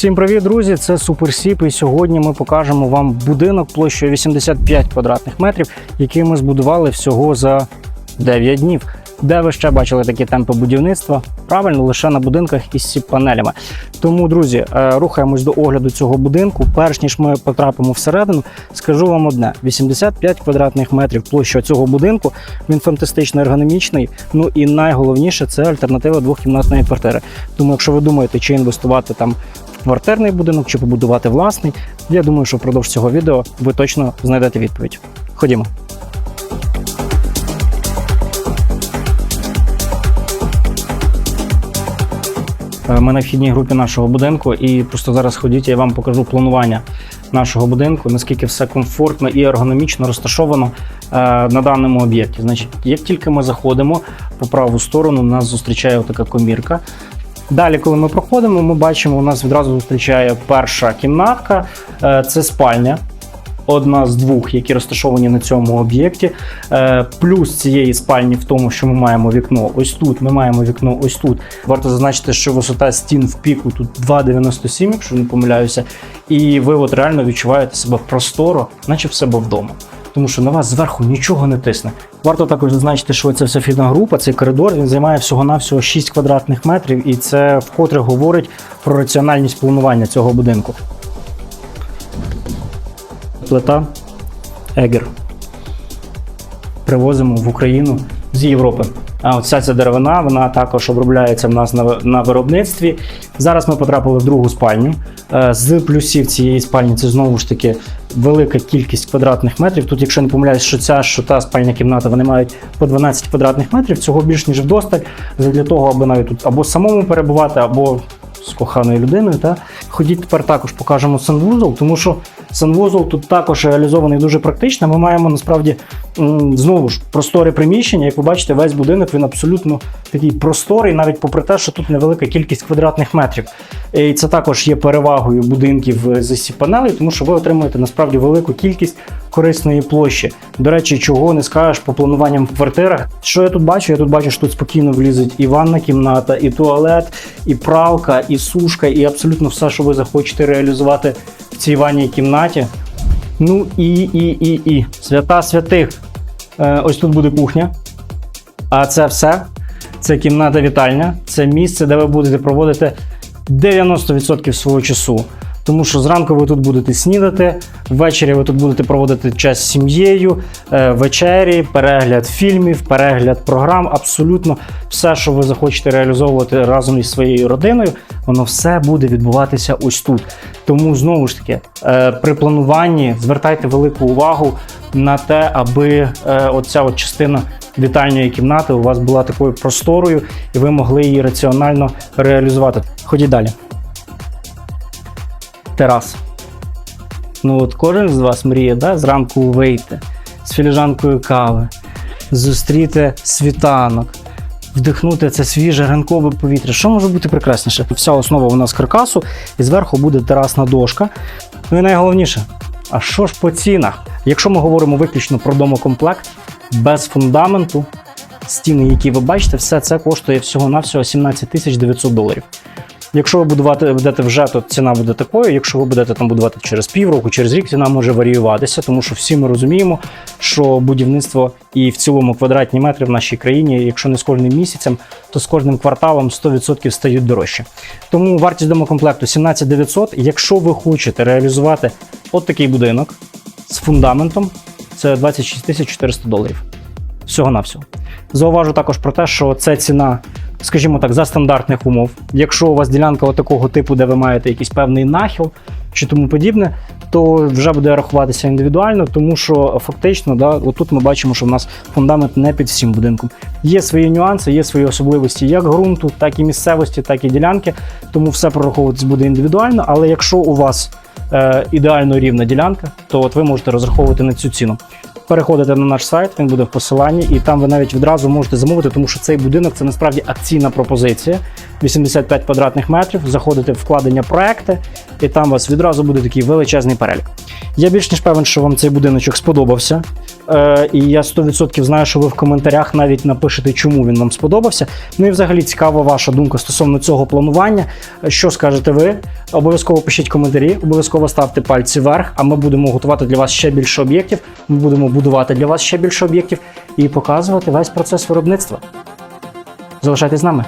Всім привіт, друзі! Це Суперсіп. І сьогодні ми покажемо вам будинок площею 85 квадратних метрів, який ми збудували всього за 9 днів. Де ви ще бачили такі темпи будівництва? Правильно, лише на будинках із сіп-панелями. Тому, друзі, е, рухаємось до огляду цього будинку. Перш ніж ми потрапимо всередину, скажу вам одне: 85 квадратних метрів площа цього будинку. Він фантастично ергономічний. Ну і найголовніше це альтернатива двохкімнатної квартири. Тому, якщо ви думаєте, чи інвестувати там квартирний будинок, чи побудувати власний, я думаю, що впродовж цього відео ви точно знайдете відповідь. Ходімо. Е, Ми на вхідній групі нашого будинку, і просто зараз ходіть, я вам покажу планування нашого будинку, наскільки все комфортно і ергономічно розташовано е, на даному об'єкті. Значить, як тільки ми заходимо по праву сторону, нас зустрічає така комірка. Далі, коли ми проходимо, ми бачимо, у нас відразу зустрічає перша кімнатка, Е, це спальня. Одна з двох, які розташовані на цьому об'єкті. Е, Плюс цієї спальні в тому, що ми маємо вікно ось тут. Ми маємо вікно ось тут. Варто зазначити, що висота стін в піку тут 2,97, якщо не помиляюся. І ви от реально відчуваєте себе просторо, наче в себе вдома. Тому що на вас зверху нічого не тисне. Варто також зазначити, що це вся фідна група, цей коридор він займає всього-навсього 6 квадратних метрів, і це вкотре говорить про раціональність планування цього будинку. Плита Егер. Привозимо в Україну з Європи. От вся ця деревина вона також обробляється в нас на, на виробництві. Зараз ми потрапили в другу спальню. Е, З плюсів цієї спальні це знову ж таки велика кількість квадратних метрів. Тут, якщо не помиляюсь, що ця, що та спальня кімната, вони мають по 12 квадратних метрів. Цього більш ніж вдосталь для того, аби навіть тут або самому перебувати, або з коханою людиною. Та ходіть тепер також покажемо санвузол, тому що санвузол тут також реалізований дуже практично. Ми маємо насправді знову ж просторе приміщення. Як ви бачите, весь будинок він абсолютно такий просторий, навіть попри те, що тут невелика кількість квадратних метрів. І це також є перевагою будинків з сі панелей, тому що ви отримуєте насправді велику кількість корисної площі. До речі, чого не скажеш по плануванням в квартирах. Що я тут бачу? Я тут бачу, що тут спокійно влізуть і ванна кімната, і туалет, і пралка, і сушка, і абсолютно все, що ви захочете реалізувати цій ванній кімнаті. Ну і, і, і, і. Свята святих. Е, ось тут буде кухня. А це все. Це кімната вітальня. Це місце, де ви будете проводити 90% свого часу. Тому що зранку ви тут будете снідати, ввечері ви тут будете проводити час з сім'єю, е, вечері, перегляд фільмів, перегляд програм. Абсолютно все, що ви захочете реалізовувати разом із своєю родиною, воно все буде відбуватися ось тут. Тому знову ж таки, е, при плануванні звертайте велику увагу на те, аби е, оця от частина вітальної кімнати у вас була такою просторою, і ви могли її раціонально реалізувати. Ходіть далі. Терас. Ну от кожен з вас мріє да, зранку вийти з філіжанкою кави, зустріти світанок, вдихнути це свіже ранкове повітря. Що може бути прекрасніше? Вся основа у нас каркасу, і зверху буде терасна дошка. Ну і найголовніше, а що ж по цінах? Якщо ми говоримо виключно про домокомплект, без фундаменту, стіни, які ви бачите, все це коштує всього-навсього 17 тисяч 900 доларів. Якщо ви будувати будете вже, то ціна буде такою. Якщо ви будете там будувати через півроку, через рік, ціна може варіюватися, тому що всі ми розуміємо, що будівництво і в цілому квадратні метри в нашій країні, якщо не з кожним місяцем, то з кожним кварталом 100% стають дорожче. Тому вартість домокомплекту 17 900. Якщо ви хочете реалізувати от такий будинок з фундаментом, це 26 400 доларів. Всього навсього. Зауважу також про те, що це ціна, скажімо так, за стандартних умов. Якщо у вас ділянка такого типу, де ви маєте якийсь певний нахил чи тому подібне, то вже буде рахуватися індивідуально, тому що фактично, да, отут ми бачимо, що в нас фундамент не під всім будинком. Є свої нюанси, є свої особливості як ґрунту, так і місцевості, так і ділянки. Тому все прораховуватись буде індивідуально. Але якщо у вас е, ідеально рівна ділянка, то от ви можете розраховувати на цю ціну. Переходите на наш сайт, він буде в посиланні, і там ви навіть відразу можете замовити, тому що цей будинок це насправді акційна пропозиція. 85 квадратних метрів. Заходите в вкладення проекти, і там у вас відразу буде такий величезний перелік. Я більш ніж певен, що вам цей будиночок сподобався. Е, і я 100% знаю, що ви в коментарях навіть напишете, чому він вам сподобався. Ну і взагалі цікава ваша думка стосовно цього планування. Що скажете ви? Обов'язково пишіть коментарі, обов'язково ставте пальці вверх, а ми будемо готувати для вас ще більше об'єктів. Ми будемо будувати для вас ще більше об'єктів і показувати весь процес виробництва. Залишайтесь з нами.